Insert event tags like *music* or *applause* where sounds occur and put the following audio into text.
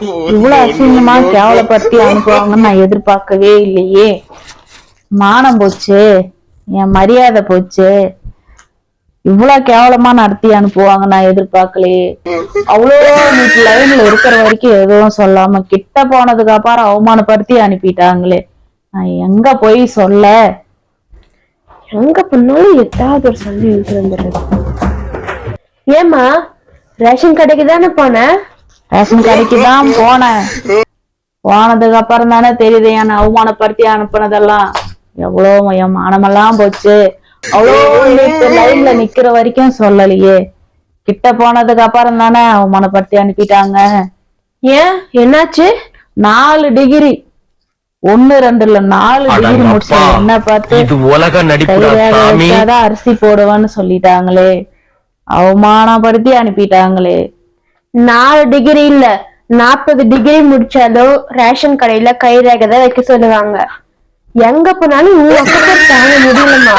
இவ்வளவு அசிங்கமா கேவலப்படுத்தி அனுப்புவாங்கன்னு நான் எதிர்பார்க்கவே இல்லையே. மானம் போச்சு என் மரியாதை போச்சு. இவ்வளவு கேவலமா நடத்தி அனுப்புவாங்க நான் எதிர்பார்க்கலையே. அவ்வளோ நீட்டு லைன்ல இருக்கிற வரைக்கும் எதுவும் சொல்லாம கிட்ட போனதுக்கு அப்புறம் அவமானப்படுத்தி அனுப்பிட்டாங்களே. நான் எங்க போய் சொல்ல? எங்க பண்ணாலும் எதாவது ஒரு சொல்லி இழுத்து வந்துடுறது. ஏமா ரேஷன் கடைக்கு தானே போனேன் ரேஷன் கடைக்கு தான் போனேன். போனதுக்கு அப்புறம் தானே தெரியுது என்ன அவமானப்படுத்தி அனுப்புனதெல்லாம். எவ்வளோ என் மானமெல்லாம் போச்சு. அவ்வளோ லைன்ல நிக்கிற வரைக்கும் சொல்லலையே. கிட்ட போனதுக்கு அப்புறம் தானே அவமானப்படுத்தி அனுப்பிட்டாங்க. ஏன்? என்னாச்சு? நாலு டிகிரி ஒண்ணு ரெண்டு இல்ல நாலு டிகிரி முடிச்ச. என்ன பார்த்து? அரிசி போடுவேன்னு சொல்லிட்டாங்களே. அவமானப்படுத்தி அனுப்பிட்டாங்களே. நாலு டிகிரி இல்ல. நாற்பது டிகிரி முடிச்சாலும் ரேஷன் கடையில கை ரேகை தான் வைக்க சொல்லுவாங்க. எங்க போனாலும் *laughs* தாங்க முடியலமா